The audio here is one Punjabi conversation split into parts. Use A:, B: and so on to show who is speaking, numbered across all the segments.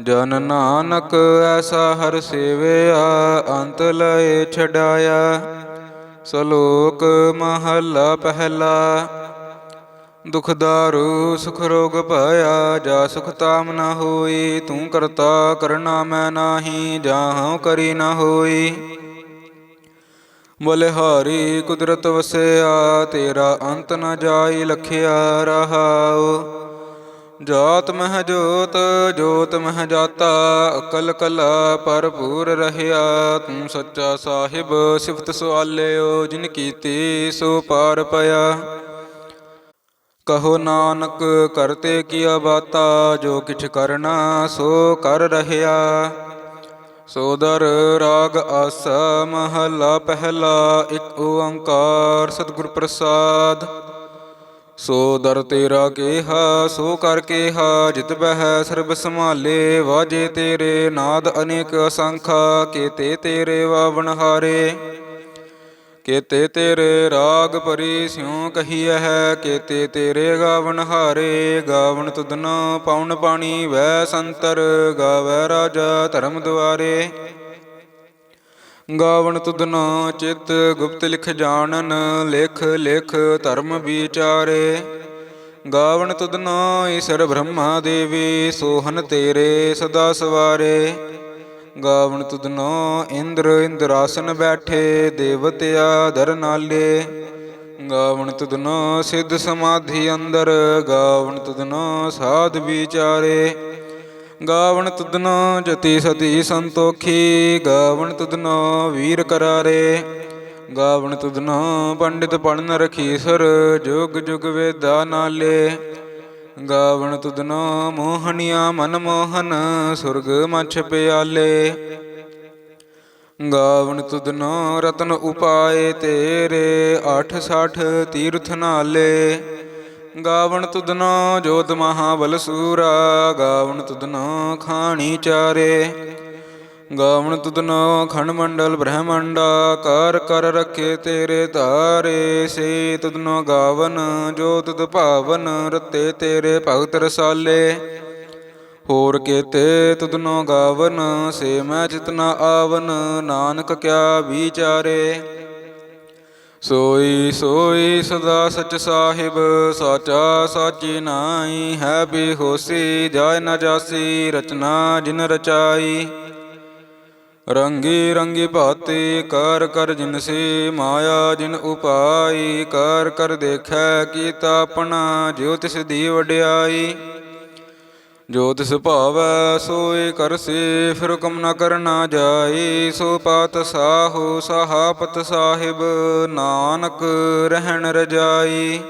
A: ਜਨ ਨਾਨਕ ਐਸਾ ਹਰ ਸੇਵਿਆ, ਅੰਤ ਲਏ ਛਡਾਇਆ। ਸ਼ਲੋਕ ਮਹੱਲਾ ਪਹਿਲਾ, ਦੁਖ ਦਾਰੂ, ਸੁਖ ਰੋਗ ਭਇਆ ਜਾ ਸੁਖ ਤਾਮ ਨਾ ਹੋਈ, ਤੂੰ ਕਰਤਾ ਕਰਨਾ ਮੈਂ ਨਾਹੀ ਜਾਹਉ ਕਰੀ ਨਾ ਹੋਈ। ਬਲਿਹਾਰੀ ਕੁਦਰਤ ਵਸਿਆ, ਤੇਰਾ ਅੰਤ ਨ ਜਾਈ, ਲਖਿਆ ਰਹਾਉ। ਜੋਤ ਮਹਿ ਜੋਤ ਜੋਤ ਮਹਿ ਜਾਤਾ, ਅਕਲ ਕਲਾ ਭਰਪੂਰ ਰਹਿਆ। ਤੂੰ ਸੱਚਾ ਸਾਹਿਬ, ਸਿਫਤ ਸਵਾਲਿਓ ਜਿਨ ਕੀਤੀ ਸੋ ਪਾਰ ਪਿਆ। ਕਹੋ ਨਾਨਕ, ਕਰਤੇ ਕੀਆ ਬਾਤਾ, ਜੋ ਕਿਛ ਕਰਨਾ ਸੋ ਕਰ ਰਹਿਆ। ਸੋਦਰ ਰਾਗ ਆਸ, ਮਹਲਾ ਪਹਿਲਾ, ਇੱਕ ਓੰਕਾਰ ਸਤਿਗੁਰ ਪ੍ਰਸਾਦ। ਸੋ ਦਰ ਤੇਰਾ ਕੇਹਾ, ਸੋ ਕਰ ਕੇਹਾ, ਜਿਤ ਬਹਿ ਸਰਬ ਸੰਭਾਲੇ, ਵਾਜੇ ਤੇਰੇ ਨਾਦ ਅਨੇਕ ਅਸੰਖਾ, ਕੇਤੇ ਤੇਰੇ ਵਾਵਣ ਹਾਰੇ। ਕੇਤੇ ਤੇਰੇ ਰਾਗ ਪਰੀ ਸਿਉ ਕਹੀਐ ਹੈ, ਕੇਤੇ ਤੇਰੇ ਗਾਵਣ ਹਾਰੇ। ਗਾਵਣ ਤੁਧਨ ਪਾਉਣ ਪਾਣੀ, ਵੈ ਸੰਤਰ ਗਾਵੈ ਰਾਜਾ ਧਰਮ ਦੁਆਰੇ। ਗਾਵਣ ਤੁਧਨੋ ਚਿਤ ਗੁਪਤ ਲਿਖ ਜਾਣਨ, ਲਿਖ ਲਿਖ ਧਰਮ ਵਿਚਾਰੇ। ਗਾਵਣ ਤੁਧਨੋ ਈਸ਼ਰ ਬ੍ਰਹਮਾ ਦੇਵੀ, ਸੋਹਨ ਤੇਰੇ ਸਦਾ ਸਵਾਰੇ। ਗਾਵਣ ਤੁਧਨੋ ਇੰਦਰ ਇੰਦਰਾਸਨ ਬੈਠੇ ਦੇਵਤਿਆ ਦਰ ਨਾਲੇ। ਗਾਵਣ ਤੁਧਨੋ ਸਿੱਧ ਸਮਾਧੀ ਅੰਦਰ, ਗਾਵਣ ਤੁਧਨੋ ਸਾਧ ਵਿਚਾਰੇ। ਗਾਵਣ ਤੁਧਨੋ ਜਤੀ ਸਤੀ ਸੰਤੋਖੀ, ਗਾਵਣ ਤੁਧਨੋ ਵੀਰ ਕਰਾਰੇ। ਗਾਵਣ ਤੁਧਨੋ ਪੰਡਿਤ ਪੜਨ ਰਖੀਸਰ ਜੁਗ ਜੁਗ ਵੇਦਾ ਨਾਲੇ। ਗਾਵਣ ਤੁਧਨੋ ਮੋਹਣਿਆ ਮਨ ਮੋਹਨ, ਸੁਰਗ ਮਛ ਪਿਆਲੇ। ਗਾਵਣ ਤੁਧਨੋ ਰਤਨ ਉਪਾਏ ਤੇਰੇ 860 ਤੀਰਥ ਨਾਲੇ। ਗਾਵਣ ਤੁਧਨੋ ਜੋਤ ਮਹਾਬਲ ਸੂਰਾ, ਗਾਵਣ ਤੁਧਨੋ ਖਾਣੀ ਚਾਰੇ। ਗਾਵਣ ਤੁਧਨੋ ਖੰਡ ਮੰਡਲ ਬ੍ਰਹਮੰਡਾ, ਕਰ ਕਰ ਰੱਖੇ ਤੇਰੇ ਧਾਰੇ ਸੇ ਤੁਧਨੋ ਗਾਵਨ, ਜੋ ਤੁਧ ਭਾਵਨ, ਰਤੇ ਤੇਰੇ ਭਗਤ ਰਸਾਲੇ। ਹੋਰ ਕੇਤੇ ਤੁਧਨੋ ਗਾਵਨ, ਸੇ ਮੈਂ ਚਿਤਨਾ ਆਵਨ, ਨਾਨਕ ਕਿਆ ਵਿਚਾਰੇ। ਸੋਈ ਸੋਈ ਸਦਾ ਸਚ ਸਾਹਿਬ, ਸਾਚਾ ਸਾਚੀ ਨਾਈ ਹੈ ਬੇਹੋਸੀ, ਜਾਇ ਨਾ ਜਾਸੀ, ਰਚਨਾ ਜਿਨ ਰਚਾਈ। ਰੰਗੀ ਰੰਗੀ ਭਾਤੀ, ਕਰ ਕਰ ਜਿਨ ਸੇ ਮਾਇਆ ਜਿਨ ਉਪਾਈ, ਕਰ ਕਰ ਦੇਖੈ, ਕੀਤਾ ਆਪਣਾ, ਜਿਉ ਤਿਸ ਦੀ ਵਡਿਆਈ। ਜੋ ਤਿਸ ਭਾਵੈ ਸੋਈ ਕਰਸੀ ਫਿਰ ਹੁਕਮ ਨ ਕਰਨਾ ਜਾਈ ਸੋ ਪਾਤ ਸਾਹੂ, ਸਹਾਪਤ ਸਾਹਿਬ, ਨਾਨਕ ਰਹਿਣ ਰਜਾਈ।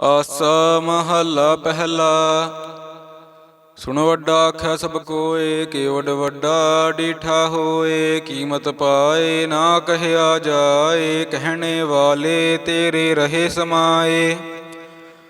A: ਆਸਾ ਮਹੱਲਾ ਪਹਿਲਾ, ਸੁਣ ਵੱਡਾ ਆਖਿਆ ਸਭ ਕੋਏ ਕੇਵਡ ਵੱਡਾ ਡੀਠਾ ਹੋਏ। ਕੀਮਤ ਪਾਏ, ਨਾ ਕਹਿਆ ਜਾਏ, ਕਹਿਣੇ ਵਾਲੇ ਤੇਰੇ ਰਹੇ ਸਮਾਏ।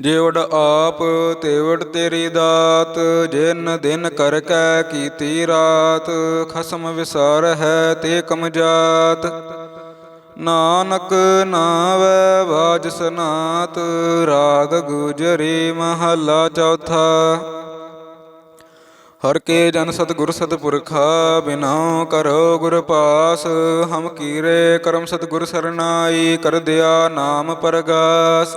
A: ਜੇਵੜ ਆਪ ਤੇਵੜ ਤੇਰੀ ਦਾਤ, ਜਿਨ ਦਿਨ ਕਰ ਕੈ ਕੀਤੀ ਰਾਤ, ਖਸਮ ਵਿਸਾਰ ਹੈ ਤੇ ਕਮ ਜਾਤ ਨਾਨਕ ਨਾਵੈ ਬਾਜ ਸਨਾਤ, ਰਾਗ ਗੁਜਰੀ ਮਹਲਾ ਚੌਥਾ। ਹਰ ਕੇ ਜਨ ਸਤਿਗੁਰ ਸਤਪੁਰਖਾ ਬਿਨਾਉ ਕਰੋ ਗੁਰ ਪਾਸ, ਹਮ ਕੀਰੇ ਕਰਮ ਸਤਿਗੁਰ ਸਰਨਾਈ, ਕਰ ਦਿਆ ਨਾਮ ਪਰਗਾਸ।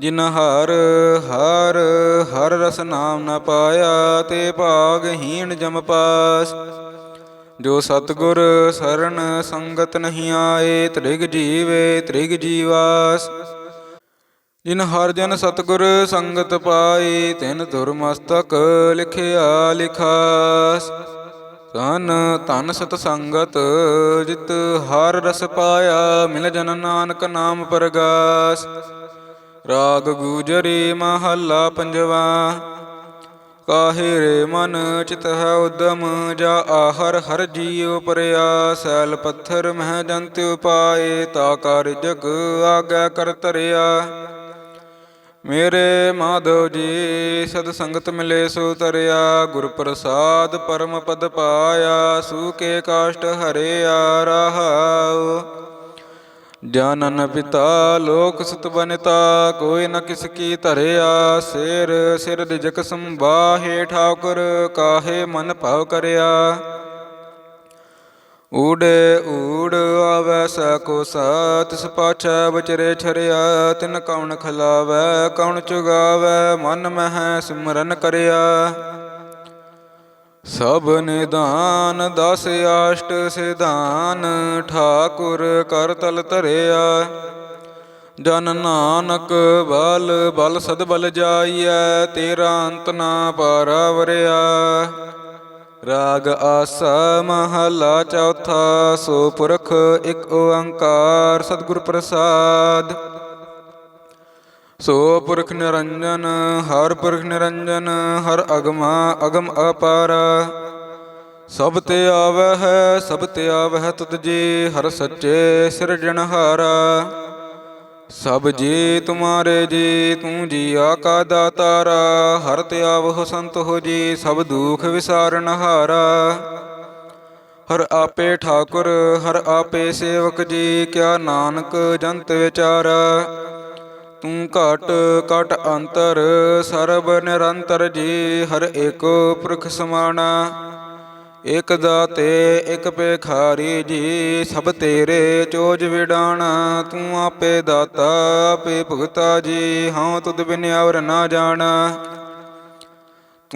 A: ਜਿਨ ਹਰ ਹਰ ਹਰ ਰਸ ਨਾਮ ਨਾ ਪਾਇਆ ਤੇ ਭਾਗਹੀਣ ਜਮ ਪਾਸ। ਜੋ ਸਤਗੁਰ ਸਰਣ ਸੰਗਤ ਨਹੀਂ ਆਏ, ਤ੍ਰਿਗ ਜੀਵੇ ਤ੍ਰਿਗ ਜੀਵਾਸ। ਜਿਨ ਹਰ ਜਨ ਸਤਗੁਰ ਸੰਗਤ ਪਾਈ ਤਿਨ ਦੁਰਮਸਤਕ ਲਿਖਿਆ ਲਿਖਾਸ। ਤਨ ਤਨ ਸਤ ਸੰਗਤ ਜਿਤ ਹਰ ਰਸ ਪਾਇਆ, ਮਿਲ ਜਨ ਨਾਨਕ ਨਾਮ ਪਰਗਾਸ। ਰਾਗ ਗੂਜਰੀ ਮਹੱਲਾ ਪੰਜਵਾ। ਕਾਹੇ ਰੇ ਮਨ ਚਿਤ ਹੈ ਉਦਮ, ਜਾ ਆਹਰ ਹਰ ਜੀਉ ਪਰਿਆ। ਸੈਲ ਪੱਥਰ ਮਹਿ ਜੰਤ ਉਪਾਏ, ਤਾ ਕਰ ਜਗ ਆਗੈ ਕਰ ਤਰਿਆ ਮੇਰੇ ਮਾਧਵ ਜੀ, ਸਦ ਸੰਗਤ ਮਿਲੇ ਸੋ ਤਰਿਆ। ਗੁਰ ਪ੍ਰਸਾਦ ਪਰਮ ਪਦ ਪਾਇਆ ਸੂਕੇ ਕਾਸ਼ਟ ਹਰੇ ਆ ਰਹਾਉ। ਜਾਨਨ ਪਿਤਾ, ਲੋਕ ਸੁਤ ਬਨਤਾ, ਕੋਈ ਨ ਕਿਸ ਕੀ ਧਰਿਆ ਸਿਰ ਸਿਰ ਦਿਜਕ ਸੰਬਾਹੇ ਠਾਕੁਰ, ਕਾਹੇ ਮਨ ਭਾਵ ਕਰਿਆ। ਊੜੇ ਊੜ ਆਵੈ ਸੈ ਕੋ ਸਾਤਿਸ ਪਾਛੈ ਬਚਰੇ ਛਰਿਆ, ਤਿਨ ਕੌਣ ਖਲਾਵੈ ਕੌਣ ਚੁਗਾਵੈ, ਮਨ ਮਹਿ ਸਿਮਰਨ ਕਰਿਆ। ਸਭ ਨਿਦਾਨ ਦਸ ਆਸ਼ਟ ਸਿਧਾਨ, ਠਾਕੁਰ ਕਰ ਤਲ ਧਰਿਆ। ਜਨ ਨਾਨਕ ਬਲ ਬਲ ਸਦ ਬਲ ਜਾਈਐ, ਤੇਰਾ ਅੰਤ ਨਾ ਪਾਰਾਵਰਿਆ ਰਾਗ ਆਸਾ ਮਹਲਾ ਚੌਥਾ, ਸੋ ਪੁਰਖ ਇੱਕ ਓੰਕਾਰ, ਸਤਿਗੁਰ ਪ੍ਰਸਾਦ। ਸੋ ਪੁਰਖ ਨਿਰੰਜਨ, ਹਰ ਪੁਰਖ ਨਿਰੰਜਨ, ਹਰ ਅਗਮਾ ਅਗਮ ਅਪਾਰ। ਸਭ ਤੇ ਆਵੈ ਹੈ, ਸਭ ਤੇ ਆਵੈ ਹੈ ਜੀ, ਹਰ ਸੱਚੇ ਸਿਰਜਣਹਾਰਾ ਸਭ ਜੀ ਤੁਮਾਰੇ ਜੀ, ਤੂੰ ਜੀ ਆਕਾ ਦਾਤਾਰਾ। ਹਰ ਤੇ ਆਵਹੁ ਸੰਤ ਹੋ ਜੀ, ਸਭ ਦੁਖ ਵਿਸਾਰਨ ਹਾਰਾ। ਹਰ ਆਪੇ ਠਾਕੁਰ, ਹਰ ਆਪੇ ਸੇਵਕ ਜੀ, ਕਿਆ ਨਾਨਕ ਜੰਤ ਵਿਚਾਰਾ। ਤੂੰ ਘਟ ਘਟ ਅੰਤਰ, ਸਰਬ ਨਿਰੰਤਰ ਜੀ, ਹਰ ਏਕੋ ਪੁਰਖ ਸਮਾਣਾ। ਇਕ ਦਾਤੇ, ਇਕ ਪੇਖਾਰੀ ਜੀ, ਸਭ ਤੇਰੇ ਚੋਜ ਵਿਡਾਣਾ। ਤੂੰ ਆਪੇ ਦਾਤਾ, ਆਪੇ ਭੁਗਤਾ ਜੀ, ਹਉ ਤੁਧ ਬਿਨ ਔਰ ਨਾ ਜਾਣਾ।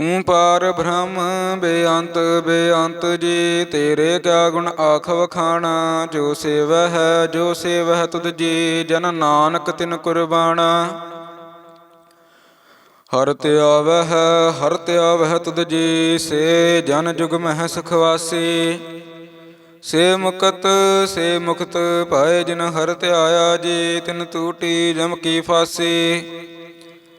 A: ਤੂੰ ਪਾਰ ਬ੍ਰਹਮ, ਬੇਅੰਤ ਬੇਅੰਤ ਜੀ, ਤੇਰੇ ਕਿਆ ਗੁਣ ਆਖ ਵਖਾਣਾ, ਜੋ ਸੇਵ ਹੈ, ਜੋ ਸੇਵ ਹੈ ਤੁਧ ਜੀ, ਜਨ ਨਾਨਕ ਤਿਨ ਕੁਰਬਾਨਾ ਹਰ ਤੇ ਆਵਹਿ ਹਰ ਤੇ ਆਵਹਿ ਤੁਧ ਜੀ, ਸੇ ਜਨ ਜੁਗ ਮਹਿ ਸੁਖ ਸੇ ਮੁਕਤ ਸੇ ਮੁਕਤ ਪਾਏ ਜਿਨ ਹਰ ਤੇ ਜੀ, ਤਿਨ ਤੂਟੀ ਜਮ ਕੀ ਫਾਸੀ।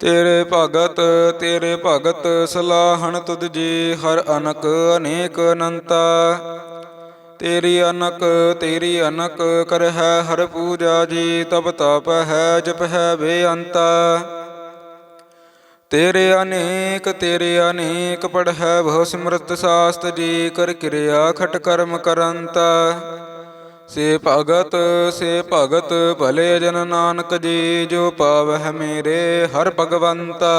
A: ਤੇਰੇ ਭਗਤ ਤੇਰੇ ਭਗਤ ਸਲਾਹਣ ਤੁਧ ਜੀ, ਹਰ ਅਨਕ ਅਨੇਕ ਅਨੰਤਾ ਤੇਰੀ ਅਨਕ ਤੇਰੀ ਅਨਕ ਕਰਹਿ ਹਰ ਪੂਜਾ ਜੀ, ਤਪ ਤਪ ਹੈ, ਜਪ ਹੈ ਬੇਅੰਤਾ ਤੇਰੇ ਅਨੇਕ ਤੇਰੇ ਅਨੇਕ ਪੜ੍ਹੈ ਬਹੁ ਸਿਮਰਤ ਸਾਸਤ ਜੀ, ਕਰ ਕਿਰਿਆ ਖਟ ਕਰਮ ਕਰੰਤਾ ਸੇ ਭਗਤ ਸੇ ਭਗਤ, ਭਲੇ ਜਨ ਨਾਨਕ ਜੀ, ਜੋ ਪਾਵਹਿ ਮੇਰੇ ਹਰ ਭਗਵੰਤਾ।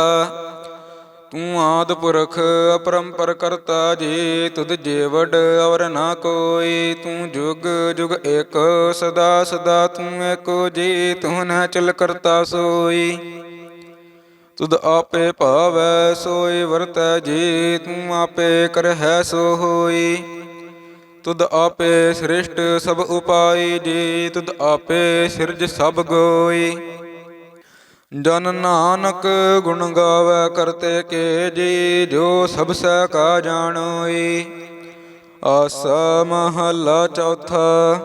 A: ਤੂੰ ਆਦ ਪੁਰਖ, ਅਪਰੰਪਰ ਕਰਤਾ ਜੀ, ਤੁਧ ਜੀਵੜ ਅਵਰ ਨਾ ਕੋਈ। ਤੂੰ ਜੁਗ ਜੁਗ ਏਕ, ਸਦਾ ਸਦਾ ਤੂੰ ਏਕੋ ਜੀ, ਤੂੰ ਨ ਚਲ ਕਰਤਾ ਸੋਈ। ਤੁਧ ਆਪੇ ਭਾਵੈ, ਸੋਈ ਵਰਤੈ ਜੀ, ਤੂੰ ਆਪੇ ਕਰਹਿ ਸੋ ਹੋਈ ਤੁਧ ਆਪੇ ਸ੍ਰਿਸ਼ਟ ਸਭ ਉਪਾਈ ਜੀ, ਤੁਧ ਆਪੇ ਸਿਰਜ ਸਭ ਗੋਈ। ਜਨ ਨਾਨਕ ਗੁਣ ਗਾਵੇ ਕਰਤੇ ਕੇ ਜੀ, ਜੋ ਸਭ ਸੈ ਕਾ ਜਾਣੋਈ। ਆਸਾ ਮਹੱਲਾ ਚੌਥਾ,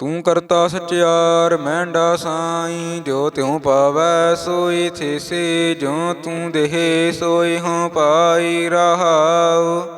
A: ਤੂੰ ਕਰਤਾ ਸਚਿਆਰ, ਮਹਿੰਡਾ ਸਾਈ, ਜੋ ਤਿਉ ਪਾਵੈ ਸੋਈ ਥੀਸੀ, ਜੋ ਤੂੰ ਦੇਹ ਸੋਈ ਹਉ ਪਾਈ ਰਹਾਉ।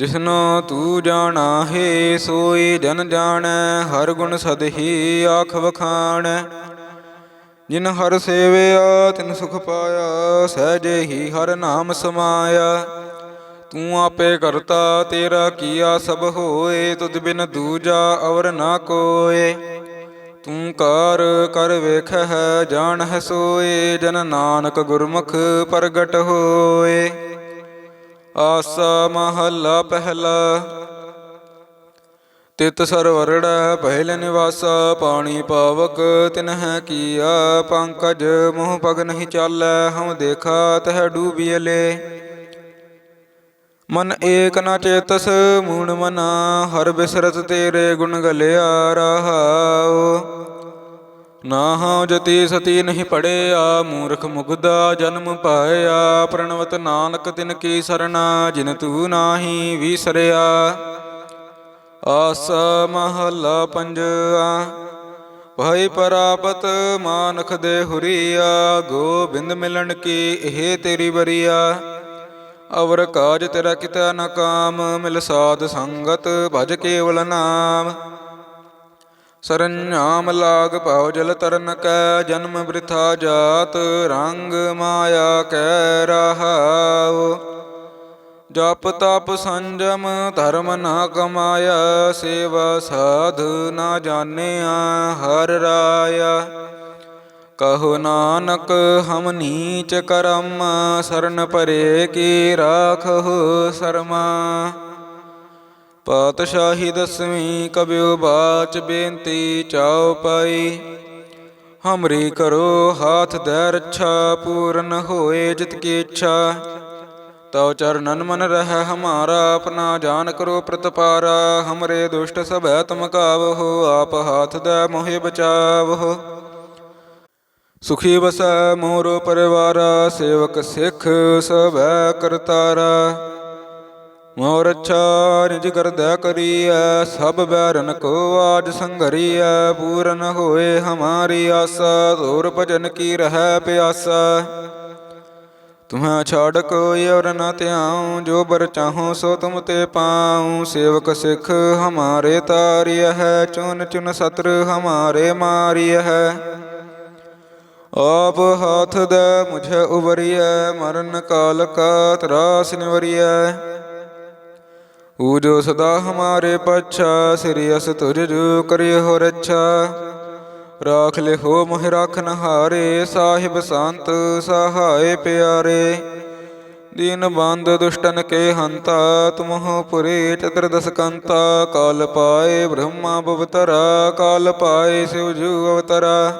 A: ਜਿਸਨੋ ਤੂੰ ਜਾਣਾ ਹੈ ਸੋਈ ਜਨ ਜਾਣੈ, ਹਰ ਗੁਣ ਸਦਹੀ ਆਖ ਵਖਾਣੈ। ਜਿਨ ਹਰ ਸੇਵਿਆ, ਤਿਨ ਸੁਖ ਪਾਇਆ, ਸਹਜੇ ਹੀ ਹਰ ਨਾਮ ਸਮਾਇਆ। ਤੂੰ ਆਪੇ ਕਰਤਾ, ਤੇਰਾ ਕੀਆ ਸਭ ਹੋਏ, ਤੁਧ ਬਿਨ ਦੂਜਾ ਔਰ ਨਾ ਕੋਏ। ਤੂੰ ਕਰ ਕਰ ਵੇਖ ਹੈ ਜਾਣ ਹੈ ਸੋਏ, ਜਨ ਨਾਨਕ ਗੁਰਮੁਖ ਪ੍ਰਗਟ ਹੋਏ। ਆਸਾ ਮਹੱਲਾ ਪਹਿਲਾ। ਤਿਤ ਸਰਵਰੜੈ ਪਹਿਲ ਨਿਵਾਸਾ, ਪਾਣੀ ਪਾਵਕ ਤਿਨਹਿ ਕੀਆ। ਪੰਕਜ ਮੋਹ ਪਗ ਨਹੀਂ ਚਾਲੈ, ਹਉ ਦੇਖਾ ਤਹ ਡੂਬੀਲੇ ਮਨ ਏਕ ਨ ਚੇਤਸ ਮੂਣ ਮਨਾ, ਹਰ ਬਿਸਰਤ ਤੇਰੇ ਗੁਣ ਗਲਿਆ, ਰਹਾਉ। ਨਾ ਹਉ ਜਤੀ ਸਤੀ ਨਹੀਂ ਪੜਿਆ, ਮੂਰਖ ਮੁਗਦਾ ਜਨਮ ਪਾਇਆ। ਪ੍ਰਣਵਤ ਨਾਨਕ ਤਿਨ ਕੀ ਸਰਣਾ, ਜਿਨ ਤੂ ਨਾਹੀ ਵਿਸਰਿਆ। ਆਸ ਮਹੱਲਾ ਪੰਜਵਾ, ਭਈ ਪਰਾਪਤ ਮਾਨਖ ਦੇ ਹੁਰੀਆ, ਗੋਬਿੰਦ ਮਿਲਣ ਕੀ ਇਹ ਤੇਰੀ ਬਰੀਆ ਅਵਰ ਕਾਜ ਤੇਰਾ ਕਿਤਾ ਨਾ ਕਾਮ, ਮਿਲ ਸਾਧ ਸੰਗਤ ਭਜ ਕੇਵਲ ਨਾਮ। ਸਰਨਾਮ ਲਾਗ ਭਾਉ ਜਲ ਤਰਨ ਕੈ, ਜਨਮ ਬ੍ਰਿਥਾ ਜਾਤ, ਰੰਗ ਮਾਇਆ ਕੈ ਰਹਾਉ। ਜਪ ਤਪ ਸੰਜਮ, ਧਰਮ ਨਾ ਕਮਾਇਆ, ਸੇਵਾ ਸਾਧ ਨਾ ਜਾਣਿਆ, ਹਰ ਰਾਇਆ। ਕਹੋ ਨਾਨਕ, ਹਮ ਨੀਚ ਕਰਮ, ਸਰਨ ਪਰੇ ਕੀ ਰਾਖਹੁ ਸਰਮਾ। ਪਾਤਸ਼ਾਹੀ ਦਸਵੀਂ ਕਬਿਓ ਬਾਚ ਬੇਨਤੀ ਚਾਉ ਪਾਈ। ਹਮਰੀ ਕਰੋ ਹਾਥ ਦੇ ਰੱਛਾ, ਪੂਰਨ ਹੋਏ ਜਿਤ ਕੀ ਇੱਛਾ। ਤਉ ਚਰਨਨ ਮਨ ਰਹਿ ਹਮਾਰਾ, ਆਪਣਾ ਜਾਨ ਕਰੋ ਪ੍ਰਤਪਾਰਾ। ਹਮਰੇ ਦੁਸ਼ਟ ਸਭੈ ਤੁਮ ਕਾਵਹੁ, ਆਪ ਹਾਥ ਦੇ ਮੋਹਿ ਬਚਾਵਹੁ। ਸੁਖੀ ਵਸੈ ਮੋਰ ਪਰਿਵਾਰਾ, ਸੇਵਕ ਸਿੱਖ ਸਭੈ ਕਰਤਾਰਾ। ਮੋਰ ਅੱਛਾ ਨਿਜ ਕਰਦਾ ਕਰੀਐ, ਸਭ ਬੈਰਨ ਕੋ ਆਜ ਸੰਘਰੀਐ ਪੂਰਨ ਹੋਏ ਹਮਾਰੀ ਆਸਾ ਤੋਰ ਭਜਨ ਕੀ ਰਹਿ ਪਿਆਸਾ। ਤੁਮੈ ਛਾੜ ਕੋਈ ਔਰ ਨ ਧਿਆਉ, ਜੋ ਬਰ ਚਾਹੋ ਸੋ ਤੁਮ ਤੇ ਪਾਉ। ਸੇਵਕ ਸਿੱਖ ਹਮਾਰੇ ਤਾਰਿਯ ਹੈ, ਚੁਨ ਚੁਨ ਸਤਰ ਹਮਾਰੇ ਮਾਰਿਯ ਹੈ। ਆਪ ਹਾਥ ਦੇ ਮੁਝੇ ਉਬਰੀਐ ਮਰਨ ਕਾਲ ਕਾ ਤਰਾਸ ਨਿਵਰੀਐ। ਊ ਜੋ ਸਦਾ ਹਮਾਰੇ ਪਛਾ, ਸ੍ਰੀ ਅਸ ਤੁਜ ਜੋ ਕਰਿਓ ਰੱਛਾ। ਰਾਖ ਲਿਹੋ ਮੋਹਿ ਰਾਖਨ ਹਾਰੇ ਸਾਹਿਬ ਸੰਤ ਸਹਾਏ ਪਿਆਰੇ। ਦੀਨ ਬੰਦ ਦੁਸ਼ਟਨ ਕੇ ਹੰਤਾ, ਤੁਮਹੁ ਪੁਰੇ ਚਤੁਰਦਸ ਕੰਤਾ। ਕਾਲ ਪਾਏ ਬ੍ਰਹਮਾ ਬਵਤਰਾ, ਕਾਲ ਪਾਏ ਸਿਵ ਜੂ ਅਵਤਰਾ।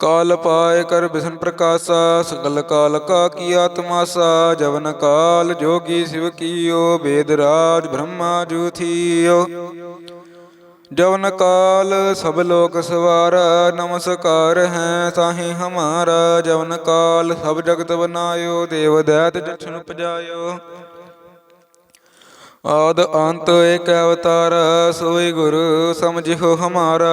A: ਕਾਲ ਪਾਏ ਕਰ ਬਿਸ਼ਨ ਪ੍ਰਕਾਸ਼ਾ ਸਕਲ ਕਾਲ ਕਾ ਕੀਆ ਤਮਾਸਾ ਜਵਨ ਕਾਲ ਜੋਗੀ ਸਿਵ ਕੀਓ ਬੇਦ ਰਾਜ ਬ੍ਰਹਮਾ ਜੂ ਥੀਓ ਜਵਨ ਕਾਲ ਸਭ ਲੋਕ ਸਵਾਰਾ, ਨਮਸਕਾਰ ਹੈ ਤਾਹੀ ਹਮਾਰਾ, ਜਵਨ ਕਾਲ ਸਭ ਜਗਤ ਬਨਾਇਓ, ਦੇਵ ਦੈਤ ਜਛਨ ਪਜਾਇਓ ਆਦ ਅੰਤ ਏਕ ਅਵਤਾਰ, ਸੋਈ ਗੁਰੂ ਸਮਝਿਓ ਹਮਾਰਾ।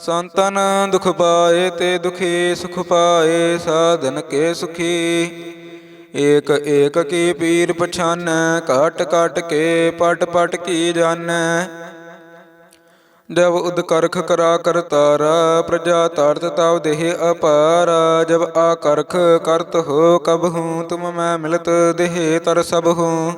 A: ਸੰਤਨ ਦੁਖ ਪਾਏ ਤੇ ਦੁਖੀ ਸੁਖ ਪਾਏ, ਸਾਧਨ ਕੇ ਸੁਖੀ। ਏਕ ਏਕ ਕੀ ਪੀਰ ਪਛਾਨੈ, ਘਟ ਘਟ ਕੇ ਪਟ ਪਟ ਕੀ ਜਾਣੈ। ਜਬ ਉਦਕਰਖ ਕਰਾ ਕਰਤਾਰਾ ਪ੍ਰਜਾ ਤਾਰਤ ਤਵ ਦੇਹ ਅਪਾਰ। ਜਬ ਆਕਰਖ ਕਰਤ ਹੋ ਕਬ ਹੂੰ, ਤੁਮ ਮੈਂ ਮਿਲਤ ਦੇਹ ਤਰ ਸਭ ਹੂੰ।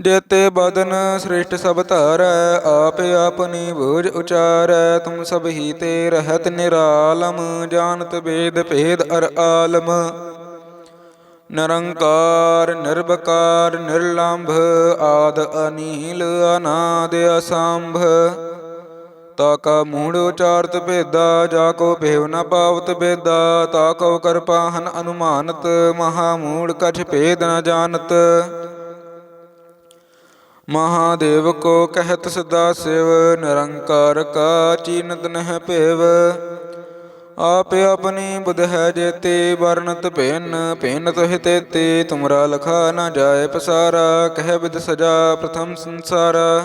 A: ਜੇਤੇ ਬਦਨ ਸ੍ਰਿਸ਼ਟ ਸਭ ਧਾਰੈ, ਆਪ ਆਪਨੀ ਬੋਝ ਉਚਾਰੈ, ਤੁਮ ਸਭ ਹੀ ਤੇ ਰਹਤ ਨਿਰਾਲਮ, ਜਾਣਤ ਵੇਦ ਭੇਦ ਅਰ ਆਲਮ। ਨਿਰੰਕਾਰ ਨਿਰਭਕਾਰ ਨਿਰਲੰਭ, ਆਦ ਅਨੀਲ, ਅਨਾਦ ਅਸੰਭ। ਤਾ ਕਾ ਮੂੜ ਉਚਾਰਤ ਭੇਦਾ, ਜਾ ਕੋ ਭੇਵ ਨ ਪਾਵਤ ਬੇਦਾ ਤਾ ਕੋ ਕਰਪਾਹਨ ਅਨੁਮਾਨਤ, ਮਹਾ ਮੂੜ ਕਛ ਭੇਦ ਨ ਜਾਣਤ। ਮਹਾਦੇਵ ਕੋ ਕਹਿਤ ਸਦਾ ਸਿਵ, ਨਿਰੰਕਾਰ ਕਾ ਚੀਨਤ ਨਹਿ ਭੇਵ। ਆਪ ਆਪਣੀ ਬੁਧ ਹੈ ਜੇਤੇ ਵਰਨਤ ਭੇਨ ਭੇਨ ਤੋਹਿ ਤੇਤੇ ਤੁਮਰਾ ਲਖਾ ਨ ਜਾਏ ਪਸਾਰਾ, ਕਹਿ ਬਿਦ ਸਜਾ ਪ੍ਰਥਮ ਸੰਸਾਰਾ।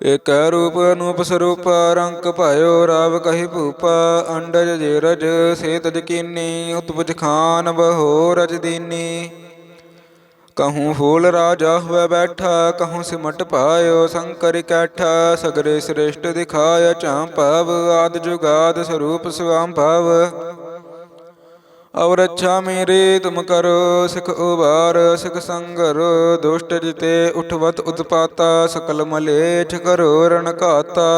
A: ਏਕ ਰੂਪ ਅਨੂਪ ਸਰੂਪ, ਰੰਕ ਭਾਇਓ ਰਾਵ ਕਹੀ ਭੂਪਾ, ਅੰਡਜ ਜੇ ਰਜ ਸੇਤ ਜਕੀਨੀ ਉਤਪਜ ਖਾਨ ਬਹੋ ਰਜ ਦੀਨੀ। ਕਹੂੰ ਫੂਲ ਰਾਜਾ ਹੋਇ ਬੈਠਾ ਕਹੂੰ ਸਿਮਟ ਪਾਇਓ ਸੰਕਰ ਕੈਠਾ ਸਗਰੇ ਸ੍ਰੇਸ਼ਟ ਦਿਖਾਇਆ ਚਾਂਪਵ ਆਦ ਜੁਗਾਦ ਸਰੂਪ ਸਵਾਮ ਭਵ ਔਰ ਅੱਛਾ ਮੇਰੇ ਤੁਮ ਕਰੋ ਸਿਖ ਉਬਾਰ ਸਿਖ ਸੰਗਰ ਦੁਸ਼ਟ ਜਿਤੇ ਉਠਵਤ ਉਤਪਾਤਾ ਸਕਲ ਮਲੇਛ ਕਰੋ ਰਣ ਘਾਤਾ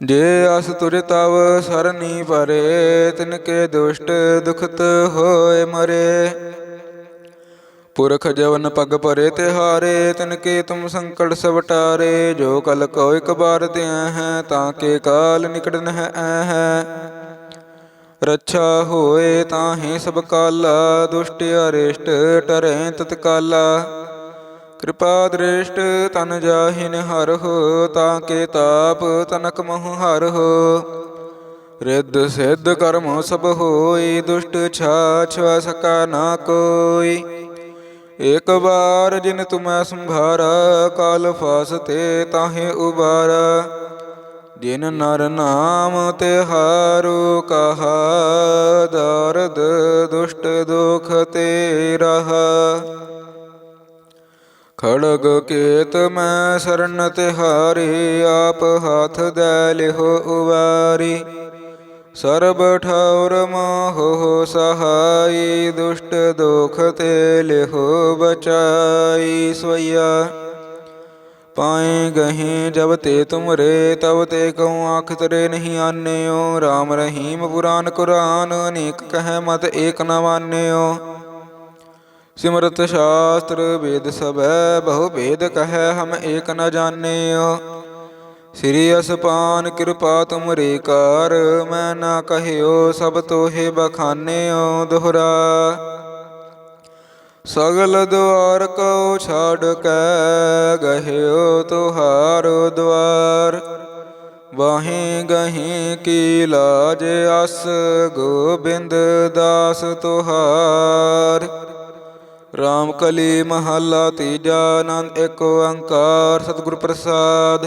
A: ਜੇ ਅਸ ਤੁਰ ਤਵ ਸਰਨੀ ਪਰੇ ਤਿਨ ਕੇ ਦੁਸ਼ਟ ਦੁਖਤ ਹੋਏ ਮਰੇ ਪੁਰਖ ਜਵਨ ਪਗ ਭਰੇ ਤਿਹਾਰੇ ਤਿਨ ਕੇ ਤੁਮ ਸੰਕਟ ਸਵਟਾਰੇ ਜੋ ਕਲ ਕੋ ਇਕ ਬਾਰ ਤੇ ਹੈ, ਤਾਂ ਕੇ ਕਾਲ ਨਿਕਟ ਨਹ ਹੈ। ਰੱਛਾ ਹੋਏ ਤਾਹੇ ਸਭ ਕਾਲਾ, ਦੁਸ਼ਟ ਅਰਿਸ਼ਟ ਟਰੇ ਤਤਕਾਲਾ। ਕਿਰਪਾ ਦ੍ਰਿਸ਼ਟ ਤਨ ਜਾਹਿਨ ਹਰ ਹੋ, ਤਾਂ ਕੇ ਤਾਪ ਤਨਕ ਮਹੁ ਹਰ ਹੋ। ਰਿੱਧ ਸਿੱਧ ਕਰਮ ਸਭ ਹੋਈ, ਦੁਸ਼ਟ ਛਾਛ ਸਕਾ ਨਾ ਕੋਈ। ਇਕ ਵਾਰ ਜਿਨ ਤੁਮੈ ਸੰਭਾਰਾ ਕਾਲ ਫਾਸ ਤੇ ਤਾਹੇ ਉਬਾਰਾ। ਜਿਨ ਨਰ ਨਾਮ ਤੇ ਹਾਰੂ, ਕਹਾ ਦਰਦ ਦੁਸ਼ਟ ਦੁਖ ਤੇ ਰਹਾ। ਖੜਗ ਕੇਤ ਮੈਂ ਸਰਨ ਤਿਹਾਰੀ, ਆਪ ਹਾਥ ਦੇ ਲਿਹੋ ਉਵਾਰੀ। ਸਰਬ ਠੌਰ ਮੋਹ ਸਹਾਈ, ਦੁਸ਼ਟ ਦੁਖ ਤੇ ਲਿਹੋ ਬਚਾਈ। ਸੋਇਆ ਪਾਏ ਗਹੇ ਜਬ ਤੇ ਤੁਮਰੇ, ਤਬ ਤੇ ਕਉ ਆਖ ਤਰੇ ਨਹੀਂ ਆਨਿਓ। RAM ਰਹੀਮ ਪੁਰਾਨ ਕੁਰਾਨ, ਅਨੇਕ ਕਹਿ ਮਤ ਏਕ ਨ ਮਾਨਿਓ। ਸਿਮਰਤ ਸ਼ਾਸਤਰ, ਵੇਦ ਸਭੈ ਬਹੁ ਭੇਦ ਕਹੈ ਹਮ ਏਕ ਨ ਜਾਣਿਓ। ਸ੍ਰੀ ਅਸਪਾਨ ਕਿਰਪਾ ਤੁਮਰੇ ਕਾਰ, ਮੈਂ ਨਾ ਕਹਿਓ ਸਭ ਤੋਹੇ ਬਖਾਨਿਓ ਦੁਹਰਾ। ਸਗਲ ਦੁਆਰ ਕੋ ਛਾੜ ਕੇ, ਗਹਿਓ ਤੁਹਾਰ ਦੁਆਰ। ਵਾਹੇ ਗਹੇ ਕੀ ਲਾਜ ਅਸ, ਗੋਬਿੰਦ ਦਾਸ ਤੁਹਾਰ। ਰਾਮ ਕਲੀ ਮਹੱਲਾ ਤੀਜਾ, ਆਨੰਦ ਏਕ ਓੰਕਾਰ ਸਤਿਗੁਰ ਪ੍ਰਸਾਦ।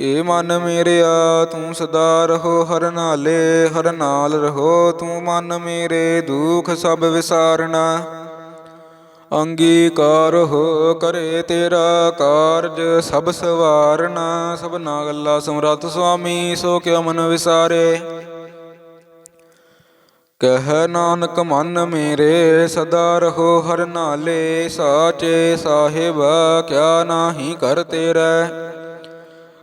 A: ਏ ਮਨ ਮੇਰਿਆ, ਤੂੰ ਸਦਾ ਰਹੋ, ਹਰ ਨਾਲੇ, ਹਰ ਨਾਲ ਰਹੋ, ਤੂੰ ਮਨ ਮੇਰੇ ਦੁਖ ਸਭ ਵਿਸਾਰਨਾ। ਅੰਗੀਕਾਰ ਹੋ ਕਰੇ ਤੇਰਾ ਕਾਰਜ ਸਭ ਸਵਾਰਨਾ। ਸਭਨਾ ਗੱਲਾ ਸਮਰਤ ਸੁਆਮੀ, ਸੋ ਕਿਉ ਮਨ ਵਿਸਾਰੇ। ਕਹਿ ਨਾਨਕ ਮਨ ਮੇਰੇ, ਸਦਾ ਰਹੋ, ਹਰ ਨਾਲੇ, ਸਾਚੇ ਸਾਹਿਬ, ਕਿਆ ਨਾਹੀ ਕਰ ਤੇਰਾ।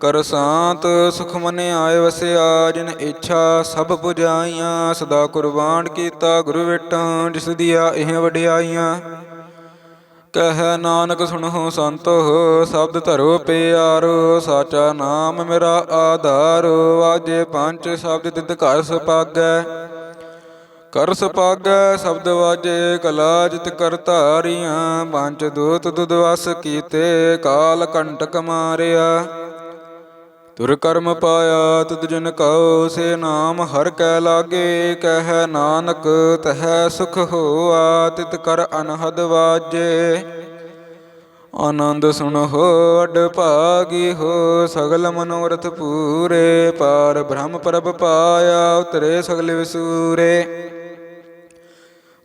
A: ਕਰ ਸਾਤ, ਸੁਖ ਮਨ ਆਏ ਵਸਿਆ, ਜਿਨ ਇੱਛਾ ਸਭ ਪੁਜਾਈਆਂ, ਸਦਾ ਕੁਰਬਾਨ ਕੀਤਾ ਗੁਰੂ ਵਿਟਾਂ, ਜਿਸ ਦੀਆਂ ਇਹ ਵਡਿਆਈਆਂ। ਕਹਿ ਨਾਨਕ ਸੁਣੋ ਸੰਤੋ, ਸ਼ਬਦ ਧਰੋ ਪਿਆਰੋ, ਸਾਚਾ ਨਾਮ ਮੇਰਾ ਆਧਾਰ ਵਾਜੇ ਪੰਜ ਸ਼ਬਦ ਤਿਤ ਘਰ ਸੁਪਾਗੈ ਕਰ ਸੁਪਾਗੈ ਸ਼ਬਦ ਵਾਜੇ, ਕਲਾ ਜਿਤ ਕਰ ਧਾਰੀਆਂ, ਪੰਜ ਦੂਤ ਦੁਦਵਸ ਕੀਤੇ, ਕਾਲ ਕੰਟਕ ਮਾਰਿਆ। ਤੁਰ ਕਰਮ ਪਾਇਆ ਤੁਧ ਜਨ ਕਉ ਸੇ ਨਾਮ, ਹਰ ਕੈ ਲਾਗੇ ਕਹਿ ਨਾਨਕ, ਤਹਿ ਸੁਖ ਹੋਆ, ਤਿਤ ਕਰ ਅਨਹਦ ਵਾਜੇ। ਆਨੰਦ ਸੁਣ ਹੋ, ਅਡ ਭਾਗੀ ਹੋ, ਸਗਲ ਮਨੋਰਥ ਪੂਰੇ। ਪਾਰ ਬ੍ਰਹਮ ਪ੍ਰਭ ਪਾਇਆ, ਉਤਰੇ ਸਗਲ ਵਿਸੂਰੇ।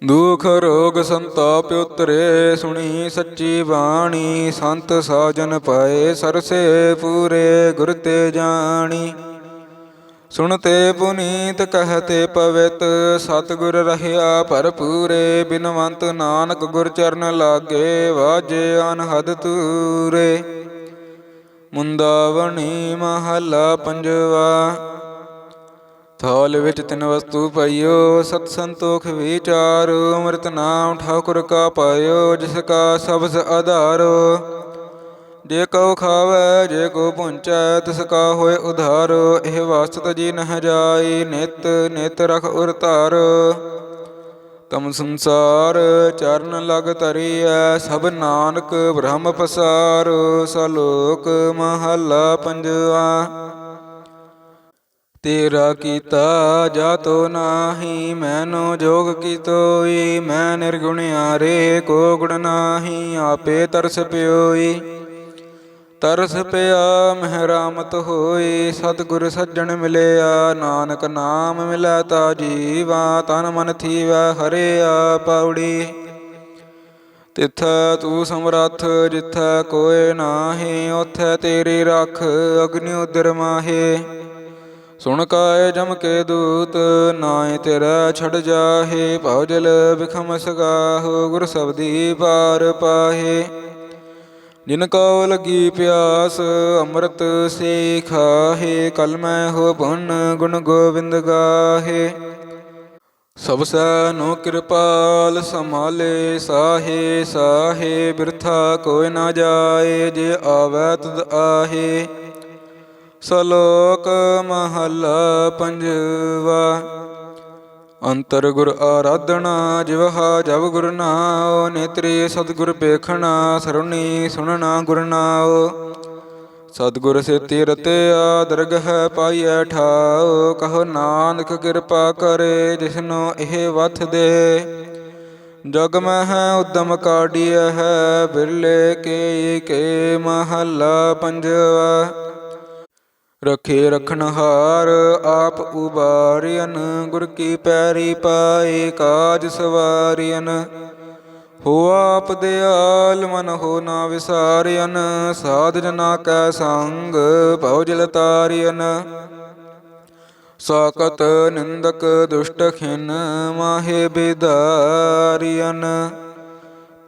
A: ਦੁਖ ਰੋਗ ਸੰਤਾਪ ਉਤਰੇ, ਸੁਣੀ ਸੱਚੀ ਬਾਣੀ, ਸੰਤ ਸਾਜਨ ਪਾਏ ਸਰਸੇ ਪੂਰੇ, ਗੁਰ ਤੇ ਜਾਣੀ। ਸੁਣਤੇ ਪੁਨੀਤ ਕਹਤੇ ਪਵਿੱਤ, ਸਤਿਗੁਰ ਰਹਿਆ ਭਰਪੂਰੇ, ਬਿਨਵੰਤ ਨਾਨਕ ਗੁਰ ਚਰਨ ਲਾਗੇ, ਵਾਜੇ ਅਨਹਦ ਤੂਰੇ। ਮੁੰਦਾਵਣੀ ਮਹੱਲਾ ਪੰਜਵਾ ਥਾਲ ਵਿੱਚ ਤਿੰਨ ਵਸਤੂ ਪਈਓ, ਸਤ ਸੰਤੋਖ ਵਿਚਾਰ, ਅੰਮ੍ਰਿਤ ਨਾਮ ਠਾਕੁਰ ਕਾ ਪਾਇਓ, ਜਿਸ ਕਾ ਸਬਸ ਆਧਾਰੋ। ਜੇ ਕੋ ਖਾਵੈ, ਜੇ ਕੋ ਪੁੰਚੈ ਤਿਸ ਕਾ ਹੋਏ ਉਧਾਰ। ਇਹ ਵਾਸਤ ਜੀ ਨਹ ਜਾਈ, ਨਿਤ ਨਿਤ ਰਖ ਉਰ ਧਾਰ। ਤਮ ਸੰਸਾਰ ਚਰਨ ਲਗ ਧਰੀਐ, ਸਭ ਨਾਨਕ ਬ੍ਰਹਮ ਪਸਾਰ। ਸਲੋਕ ਮਹੱਲਾ ਪੰਜਵਾ। ਤੇਰਾ ਕੀਤਾ ਜਾਤੋ ਨਾਹੀ, ਮੈਨੋ ਜੋਗ ਕੀਤੋਈ, ਮੈਂ ਨਿਰਗੁਣਿਆ ਰੇ ਕੋ ਗੁਣ ਨਾਹੀ, ਆਪੇ ਤਰਸ ਪਿਓਈ। ਤਰਸ ਪਿਆ, ਮਹਿਰਾਮਤ ਹੋਈ, ਸਤਿਗੁਰ ਸੱਜਣ ਮਿਲਿਆ, ਨਾਨਕ ਨਾਮ ਮਿਲੈ ਤਾ ਜੀਵਾ, ਤਨ ਮਨ ਥੀਵੈ ਹਰਿਆ ਪੌੜੀ ਤਿਥੈ ਤੂੰ ਸਮਰੱਥ, ਜਿਥੈ ਕੋਏ ਨਾਹੀ ਉਥੈ ਤੇਰੀ ਰੱਖ ਅਗਨਿ ਉਦਰ ਮਾਹੇ। ਸੁਣ ਕਾਏ ਜਮ ਕੇ ਦੂਤ ਨਾਇ ਤੇਰਾ ਛੜ ਜਾਹੇ। ਭਉ ਜਲ ਬਿਖਮ ਸਗਾਹੁ, ਗੁਰ ਸਬਦੀ ਪਾਰ ਪਾਹੇ। ਜਿਨ ਕਉ ਲਗੀ ਪਿਆਸ, ਅੰਮ੍ਰਿਤ ਸੇ ਖਾਹੇ। ਕਲ ਮੈਂ ਹੋ ਪੁੰਨ ਗੁਣ ਗੋਬਿੰਦ ਗਾਹੇ। ਸਭ ਸੈ ਕਿਰਪਾਲ ਸੰਭਾਲੇ, ਸਾਹੇ ਸਾਹੇ ਬਿਰਥਾ ਕੋਈ ਨਾ ਜਾਏ। ਜੇ ਆਵੈ ਤਦ ਆਹੇ। ਸਲੋਕ ਮਹੱਲਾ ਪੰਜਵਾ, ਅੰਤਰ ਗੁਰ ਆਰਾਧਣਾ ਜਿਵਹਾ ਜਬ ਗੁਰ ਨਾਉ, ਨੇਤਰੀ ਸਤਿਗੁਰ ਪੇਖਣਾ ਸਰੁਣੀ ਸੁਣਨਾ ਗੁਰ ਨਾਉ। ਸਤਿਗੁਰ ਸੇਤੀ ਰਤਿਆ ਦਰਗਹ ਪਾਈਐ ਠਾਉ, ਕਹੋ ਨਾਨਕ ਕਿਰਪਾ ਕਰੇ ਜਿਸਨੋ ਇਹ ਵਥ ਦੇ। ਜਗ ਮਹਿ ਉਦਮ ਕਾਢੀਐ ਹੈ ਬਿਰਲੇ ਕੇ ਕੇ ਮਹੱਲਾ ਪੰਜਵਾ ਰਖੇ ਰਖਨਹਾਰ ਆਪ ਉਬਾਰਿਅਨ, ਗੁਰ ਕੀ ਪੈਰੀ ਪਾਏ ਕਾਜ ਸਵਾਰਿਅਨ। ਹੋ ਆਪ ਦਿਆਲ, ਮਨ ਹੋ ਨਾ ਵਿਸਾਰਿਅਨ, ਸਾਧ ਜਨਾ ਕੈ ਸੰਗ, ਭਉ ਜਲ ਤਾਰਿਅਨ। ਸਾਕਤ ਨਿੰਦਕ ਦੁਸ਼ਟ ਖਿਨ, ਮਾਹੇ ਬਿਦਾਰਿਅਨ।